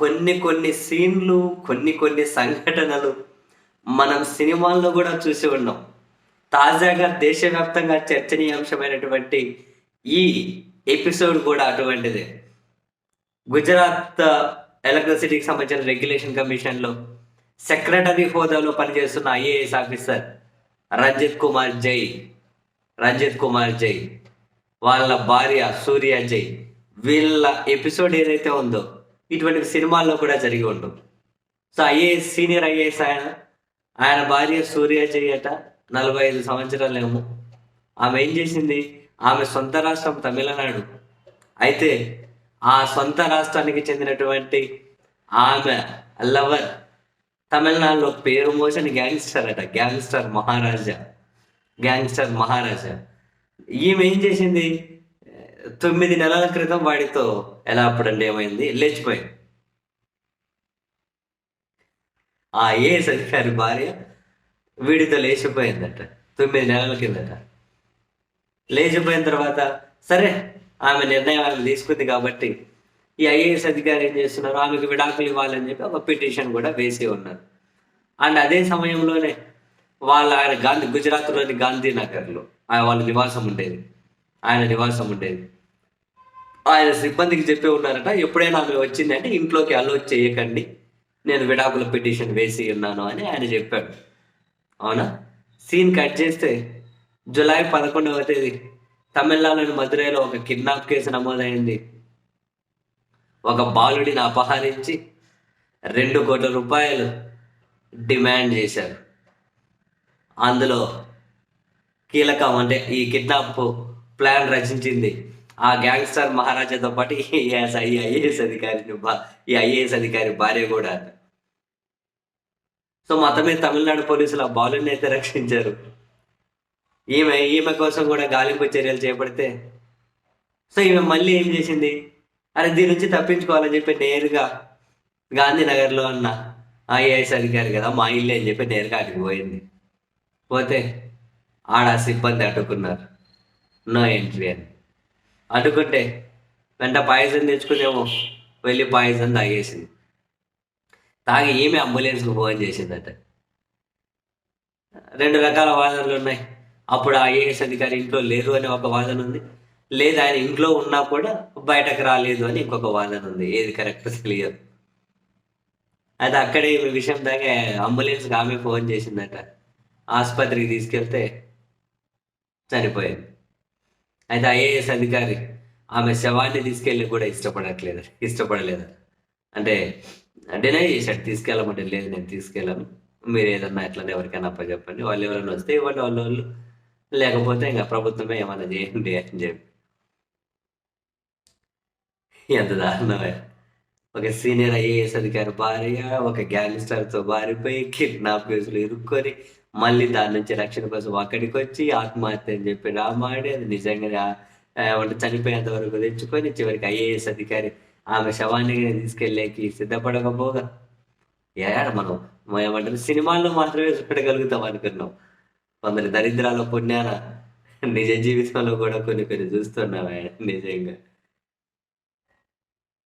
కొన్ని కొన్ని సీన్లు కొన్ని కొన్ని సంఘటనలు మనం సినిమాల్లో కూడా చూసి ఉన్నాం. తాజాగా దేశవ్యాప్తంగా చర్చనీయాంశమైనటువంటి ఈ ఎపిసోడ్ కూడా అటువంటిదే. గుజరాత్ ఎలక్ట్రిసిటీకి సంబంధించిన రెగ్యులేషన్ కమిషన్లో సెక్రటరీ హోదాలో పనిచేస్తున్న ఐఏఎస్ ఆఫీసర్ రంజిత్ కుమార్ జై రంజిత్ కుమార్ జై వాళ్ళ భార్య సూర్య జై వీళ్ళ ఎపిసోడ్ ఏదైతే ఉందో ఇటువంటి సినిమాల్లో కూడా జరిగి ఉండవు సో ఐఏఎస్ సీనియర్ ఐఏఎస్ ఆయన ఆయన భార్య సూర్య జై అట నలభై ఐదు సంవత్సరాలేమో. ఆమె ఏం చేసింది? ఆమె సొంత రాష్ట్రం తమిళనాడు. అయితే ఆ సొంత రాష్ట్రానికి చెందినటువంటి ఆమె లవర్ తమిళనాడులో పేరు మోసిన గ్యాంగ్స్టర్ అట గ్యాంగ్స్టర్ మహారాజా. గ్యాంగ్స్టర్ మహారాజా. ఈమె ఏం చేసింది? తొమ్మిది నెలల క్రితం వాడితో ఎలా అప్పుడండి ఏమైంది? లేచిపోయింది ఆ ఏఎస్ అధికారి భార్య వీడితో లేచిపోయిందట. తొమ్మిది నెలల కిందట. లేచిపోయిన తర్వాత సరే ఆమె నిర్ణయం ఆమె తీసుకుంది కాబట్టి ఈ ఐఏఎస్ అధికారి ఏం చేస్తున్నారు? ఆమెకు విడాకులు ఇవ్వాలని చెప్పి ఒక పిటిషన్ కూడా వేసి ఉన్నారు. అండ్ అదే సమయంలోనే వాళ్ళ ఆయన గాంధీ గుజరాత్లోని గాంధీనగర్లో ఆయన వాళ్ళ నివాసం ఉండేది. ఆయన నివాసం ఉండేది. ఆయన సిబ్బందికి చెప్పి ఉన్నారట ఎప్పుడైనా ఆమె వచ్చిందంటే ఇంట్లోకి అలో చేయకండి. నేను విడాకుల పిటిషన్ వేసి ఉన్నాను అని ఆయన చెప్పాడు. అవునా? సీన్ కట్ చేస్తే జూలై పదకొండవ తేదీ తమిళనాడులోని మదురైలో ఒక కిడ్నాప్ కేసు నమోదైంది. ఒక బాలుడిని అపహరించి రెండు కోట్ల రూపాయలు డిమాండ్ చేశారు. అందులో కీలకం అంటే ఈ కిడ్నాప్ ప్లాన్ రచించింది. ఆ గ్యాంగ్స్టర్ మహారాజాతో పాటు ఈ ఐఏఎస్ అధికారిని ఈ ఐఏఎస్ అధికారి భార్య కూడా సో మొత్తమే తమిళనాడు పోలీసులు ఆ బాలుని అయితే రక్షించారు. ఈమె ఈమె కోసం కూడా గాలింపు చర్యలు చేపడితే. సో ఈమె మళ్ళీ ఏం చేసింది? అరే దీని నుంచి తప్పించుకోవాలని చెప్పి నేరుగా గాంధీనగర్లో ఉన్న ఐఏఎస్ అధికారి కదా మా ఇల్లు అని చెప్పి నేరుగా అక్కడికి పోయింది. పోతే ఆడ సిబ్బంది అడ్డుకున్నారు. నో ఎంట్రీ అని. అనుకుంటే వెంట పాయసం తెచ్చుకునేమో వెళ్ళి పాయిజన్ తాగేసింది. తాగి ఈమె అంబులెన్స్కి ఫోన్ చేసిందట. రెండు రకాల వాదనలు ఉన్నాయి. అప్పుడు ఆ ఐఏఎస్ అధికారి ఇంట్లో లేరు అనే ఒక వాదన ఉంది. లేదు ఆయన ఇంట్లో ఉన్నా కూడా బయటకు రాలేదు అని ఇంకొక వాదన ఉంది. ఏది కరెక్ట్ తెలియదు. అయితే అక్కడే ఈ విషయం దాకా అంబులెన్స్కి ఆమె ఫోన్ చేసిందట. ఆసుపత్రికి తీసుకెళ్తే చనిపోయింది అయితే ఐఏఎస్ అధికారి ఆమె శవాన్ని తీసుకెళ్ళి కూడా ఇష్టపడట్లేదు ఇష్టపడలేదు. అంటే డినై చేశాడు తీసుకెళ్ళమంటే లేదు నేను తీసుకెళ్ళాను. మీరు ఏదన్నా ఎట్లనే ఎవరికైనా అప్పచెప్పండి. వాళ్ళు ఎవరైనా వస్తే ఇవ్వండి వాళ్ళ వాళ్ళు. లేకపోతే ఇంకా ప్రభుత్వమే ఏమైనా చేయండి అని చెప్పి. ఎంత దారుణమే. ఒక సీనియర్ ఐఏఎస్ అధికారి భార్య ఒక గ్యాంగ్స్టర్తో బారిపోయి కిడ్నాప్ కేసులు ఇరుక్కొని మళ్ళీ దాని నుంచి రక్షణ కోసం అక్కడికి వచ్చి ఆత్మహత్య అని చెప్పి రామాడి అది నిజంగా ఏమంటే చనిపోయేంత వరకు తెచ్చుకొని చివరికి ఐఏఎస్ అధికారి ఆమె శవాన్ని తీసుకెళ్ళేకి సిద్ధపడకపోగా. ఏడ మనం మనం ఏమంటారు సినిమాల్లో మాత్రమే చూడగలుగుతాం అనుకున్నాం. కొందరి దరిద్రాల పుణ్యాల నిజ జీవితంలో కూడా కొన్ని కొన్ని చూస్తున్నాం నిజంగా.